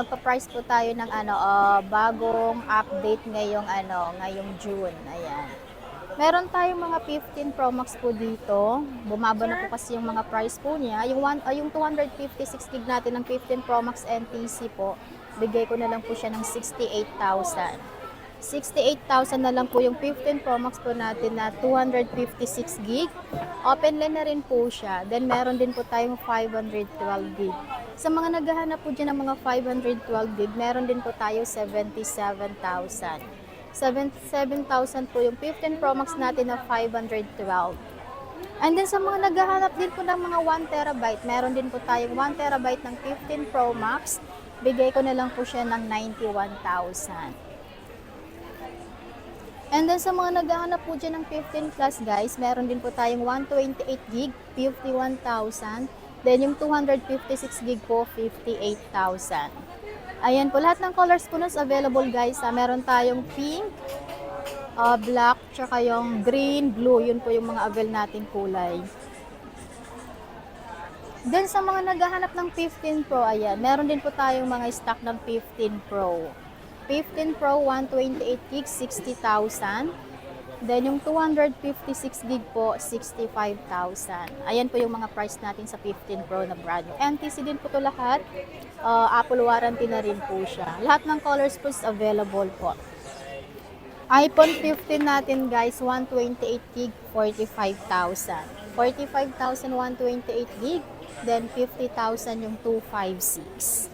Magpa-price po tayo ng ano, ah, bagong update ngayong ano, ngayong June. Ayan. Meron tayong mga 15 Pro Max po dito. Bumaba na po kasi yung mga price po niya. Yung, one, ah, yung 256 gig natin ng 15 Pro Max NTC po, bigay ko na lang po siya ng 68,000. 68,000 na lang po yung 15 Pro Max po natin na 256 gig. Open line na rin po siya. Then meron din po tayong 512 gig. Sa mga naghahanap po dyan ng mga 512 gig, meron din po tayo 77,000. 77,000 po yung 15 Pro Max natin na 512. And then sa mga naghahanap din po ng mga 1 terabyte, meron din po tayong 1 terabyte ng 15 Pro Max. Bigay ko na lang po siya ng 91,000. And then sa mga naghahanap po dyan ng 15 plus guys, meron din po tayong 128 gig, 51,000. Then yung 256 gig po, 58,000. Ayan po, lahat ng colors po nas available guys. Ah, meron tayong pink, ah, black, tsaka yung green, blue. Yun po yung mga avail natin kulay. Then sa mga naghahanap ng 15 Pro, ayan, meron din po tayong mga stock ng 15 Pro. 15 Pro 128 gig 60,000. Then yung 256 gig po 65,000. Ayan po yung mga price natin sa 15 Pro na brand new. NTC din po to lahat. Uh, Apple warranty na rin po siya. Lahat ng colors po is available po. iPhone 15 natin guys 128 gig 45,000. 45,000 128 gig then 50,000 yung 256.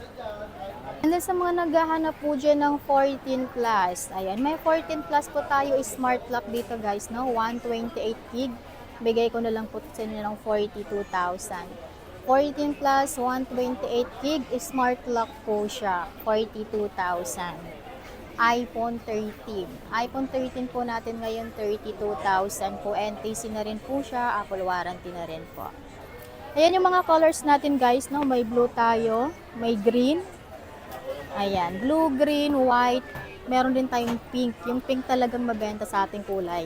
And then sa mga naghahanap po dyan ng 14 plus, ayan, may 14 plus po tayo smart lock dito guys, no? 128 gig. Bigay ko na lang po sa inyo ng 42,000. 14 plus 128 gig smart lock po siya, 42,000. iPhone 13. iPhone 13 po natin ngayon 32,000 po. NTC na rin po siya, Apple warranty na rin po. Ayan yung mga colors natin guys, no? May blue tayo, may green, Ayan, blue, green, white. Meron din tayong pink. Yung pink talagang mabenta sa ating kulay.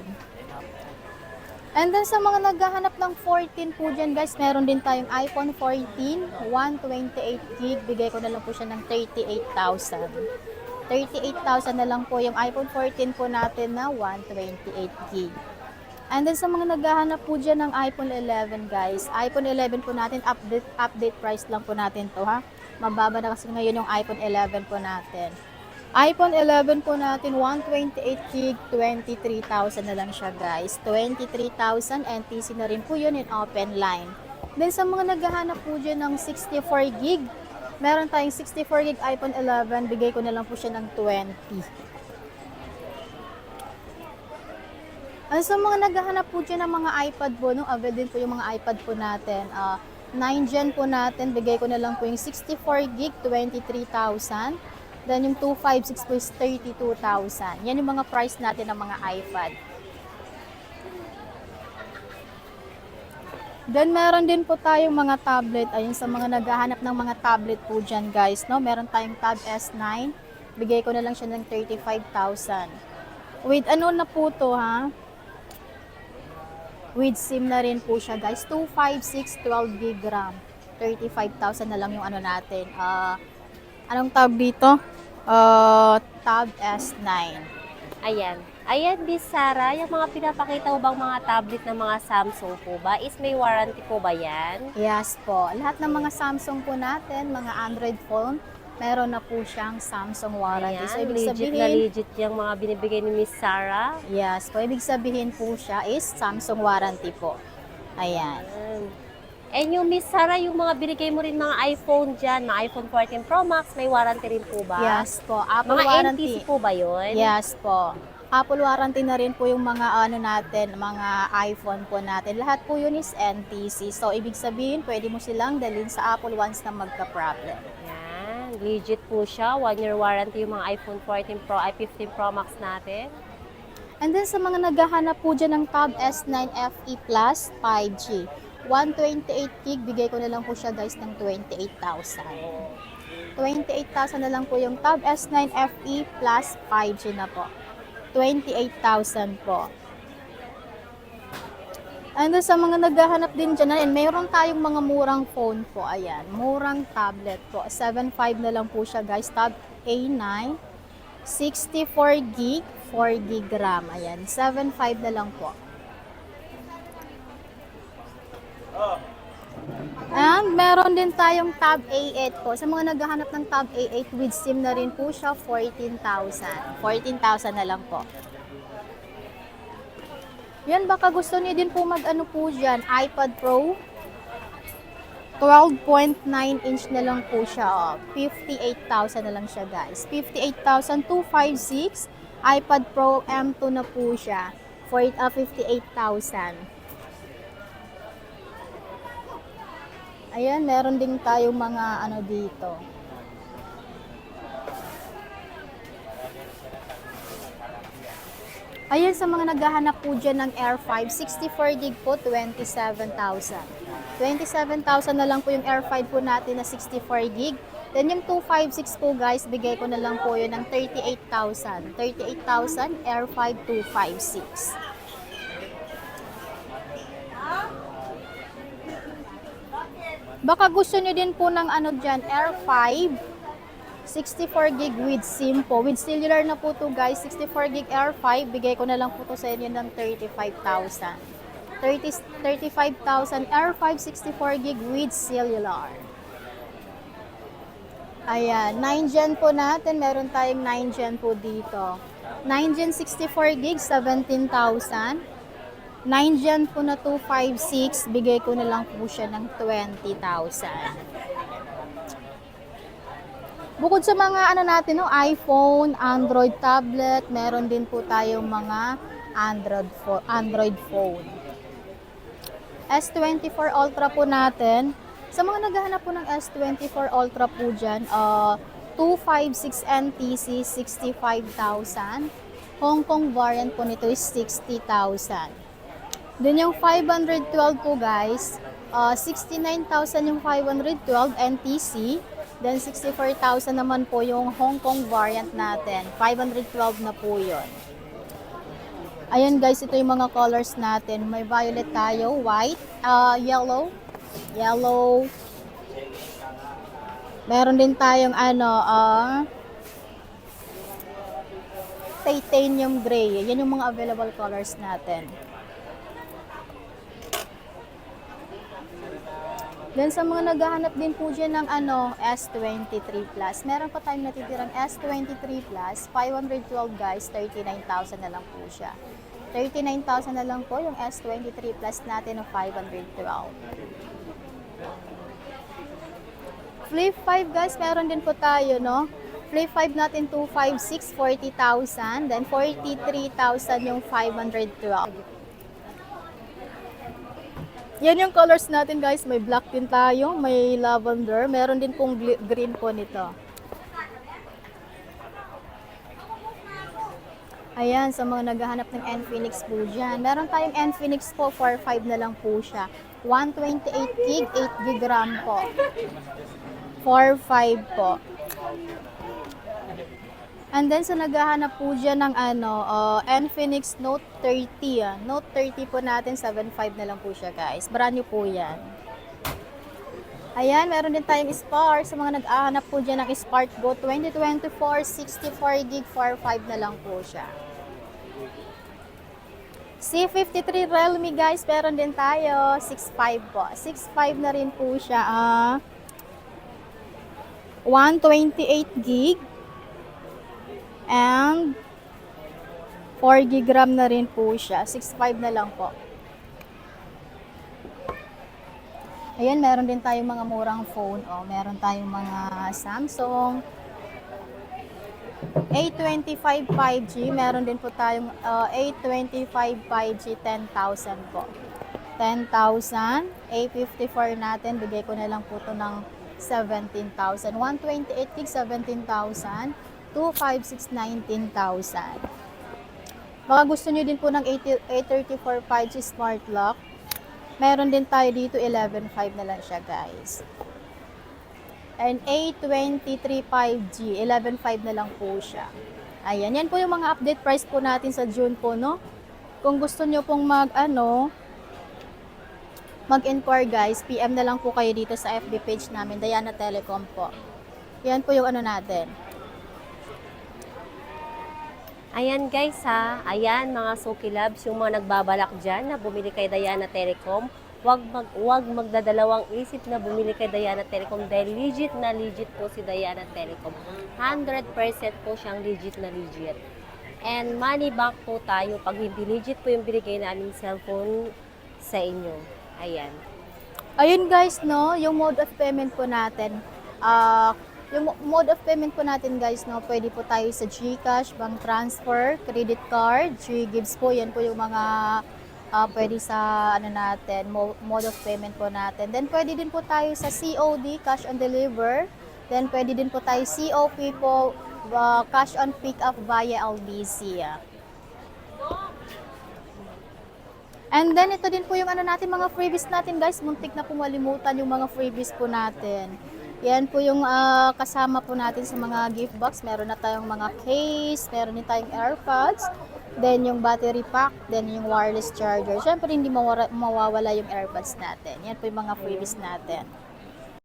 And then sa mga naghahanap ng 14 po dyan guys, meron din tayong iPhone 14, 128 gig. Bigay ko na lang po siya ng 38,000. 38,000 na lang po yung iPhone 14 po natin na 128 gig. And then sa mga naghahanap po dyan ng iPhone 11 guys, iPhone 11 po natin, update, update price lang po natin to ha. Mababa na kasi ngayon yung iPhone 11 po natin. iPhone 11 po natin, 128 gig, 23,000 na lang siya guys. 23,000, NTC na rin po yun in open line. Then sa mga naghahanap po dyan ng 64 gig, meron tayong 64 gig iPhone 11, bigay ko na lang po siya ng 20. Ano sa mga naghahanap po dyan ng mga iPad po, no? avail din po yung mga iPad po natin. Ah, 9 gen po natin, bigay ko na lang po yung 64 gig, 23,000. Then yung 256 po is 32,000. Yan yung mga price natin ng mga iPad. Then meron din po tayong mga tablet. Ayun sa mga naghahanap ng mga tablet po dyan guys. No? Meron tayong Tab S9. Bigay ko na lang siya ng 35,000. With ano na po to ha? With SIM na rin po siya guys. 256 12 gig RAM. 35,000 na lang yung ano natin. Ah, anong tab dito? Ah, Tab S9. Ayan. Ayan, Miss Sarah, yung mga pinapakita bang mga tablet ng mga Samsung po ba? Is may warranty po ba yan? Yes po. Lahat ng mga Samsung po natin, mga Android phone, meron na po siyang Samsung warranty. Ayan, so, ibig legit sabihin, na legit yung mga binibigay ni Miss Sarah. yes po, ibig sabihin po siya is Samsung warranty po. Ayan. Ayan. And yung Miss Sarah, yung mga binigay mo rin mga iPhone dyan, mga iPhone 14 Pro Max, may warranty rin po ba? Yes po. Apple Mga warranty. NTC po ba yun? Yes po. Apple warranty na rin po yung mga ano natin, mga iPhone po natin. Lahat po yun is NTC. So, ibig sabihin, pwede mo silang dalhin sa Apple once na magka-problem. Legit po siya. One year warranty yung mga iPhone 14 Pro, i15 Pro Max natin. And then sa mga naghahanap po dyan ng Tab S9 FE Plus 5G, 128 gig, bigay ko na lang po siya guys ng 28,000. 28,000 na lang po yung Tab S9 FE Plus 5G na po. 28,000 po. And sa mga naghahanap din dyan, ayan, mayroon tayong mga murang phone po. Ayan, murang tablet po. 7.5 na lang po siya guys. Tab A9. 64 gig, 4 gig RAM. Ayan, 7.5 na lang po. And meron din tayong Tab A8 po. Sa mga naghahanap ng Tab A8 with SIM na rin po siya, 14,000. 14,000 na lang po. Yan, baka gusto niyo din po mag-ano po dyan, iPad Pro. 12.9 inch na lang po siya. Oh. 58,000 na lang siya guys. 58,256. iPad Pro M2 na po siya. For uh, 58,000. Ayan, meron din tayong mga ano dito. Ayan, sa mga naghahanap po dyan ng Air 5, 64 gig po, 27,000. 27,000 na lang po yung Air 5 po natin na 64 gig. Then yung 256 po guys, bigay ko na lang po yun ng 38,000. 38,000, Air 5 256. Baka gusto nyo din po ng ano dyan, Air 5, 64 gig with SIM po. With cellular na po to guys, 64 gig Air 5, bigay ko na lang po to sa inyo ng 35,000. 30, 35,000 Air 5 64 gig with cellular. Ayan, 9 gen po natin. Meron tayong 9 gen po dito. 9 gen 64 gig, 17,000. 9 gen po na 256, bigay ko na lang po siya ng 20,000. Bukod sa mga ano natin, no, iPhone, Android tablet, meron din po tayong mga Android, pho- Android phone. S24 Ultra po natin. Sa mga naghahanap po ng S24 Ultra po dyan, uh, 256 NTC, 65,000. Hong Kong variant po nito is 60,000. Then yung 512 po guys, uh, 69,000 yung 512 NTC. Then 64,000 naman po yung Hong Kong variant natin. 512 na po yun. Ayan guys, ito yung mga colors natin. May violet tayo, white, uh, yellow, yellow. Meron din tayong ano, uh, titanium gray. Yan yung mga available colors natin. Then sa mga naghahanap din po dyan ng ano, S23 Plus, meron pa tayong natitirang S23 Plus, 512 guys, 39,000 na lang po siya. 39,000 na lang po yung S23 Plus natin ng 512. Flip 5 guys, meron din po tayo, no? Flip 5 natin 256, 40,000. Then 43,000 yung 512. Yan yung colors natin guys. May black din tayo, may lavender. Meron din pong green po nito. Ayan, sa mga naghahanap ng Nfinix po dyan. Meron tayong Nfinix po, 4.5 na lang po siya. 128 gig, 8 gig RAM po. 4.5 po. And then sa naghahanap po dyan ng ano, uh, Nfinix Note 30. ah. Note 30 po natin, 7.5 na lang po siya guys. Brand new po yan. Ayan, meron din tayong Spark. Sa mga nag-ahanap po dyan ng Spark Go 2024, 64 gig, 4.5 na lang po siya. C53 Realme guys, meron din tayo. 6.5 po. 6.5 na rin po siya. Ah, 128 gig. And 4 gig RAM na rin po siya. 6.5 na lang po. Ayan, meron din tayong mga murang phone. O, meron tayong mga Samsung. A25 5G. Meron din po tayong uh, A25 5G 10,000 po. 10,000. A54 natin, bigay ko na lang po to ng 17,000. 128 gig, 17,000. 256, 19,000. Baka gusto nyo din po ng 80 A34 5G Smart Lock. Meron din tayo dito 11.5 na lang siya guys. And A23 5G, 11.5 na lang po siya. Ayan, yan po yung mga update price po natin sa June po, no? Kung gusto nyo pong mag, ano, mag-inquire guys, PM na lang po kayo dito sa FB page namin, Diana Telecom po. Yan po yung ano natin. Ayan guys ha, ayan mga Suki Labs, yung mga nagbabalak dyan na bumili kay Diana Telecom, wag, mag, wag magdadalawang isip na bumili kay Diana Telecom dahil legit na legit po si Diana Telecom. 100% po siyang legit na legit. And money back po tayo pag hindi legit po yung binigay namin cellphone sa inyo. Ayan. Ayun guys, no, yung mode of payment po natin. Ah, yung mo- mode of payment po natin guys, no, pwede po tayo sa GCash, bank transfer, credit card, G-Gives po, yan po yung mga ah, pwede sa ano natin, mo- mode of payment po natin. Then pwede din po tayo sa COD, cash on deliver. Then pwede din po tayo COP po, ah, cash on pick up via LBC. ah. And then, ito din po yung ano natin, mga freebies natin guys. Muntik na pumalimutan yung mga freebies po natin. Yan po yung ah, kasama po natin sa mga gift box. Meron na tayong mga case, meron din tayong AirPods, then yung battery pack, then yung wireless charger. Siyempre, hindi mawawala yung AirPods natin. Yan po yung mga freebies natin.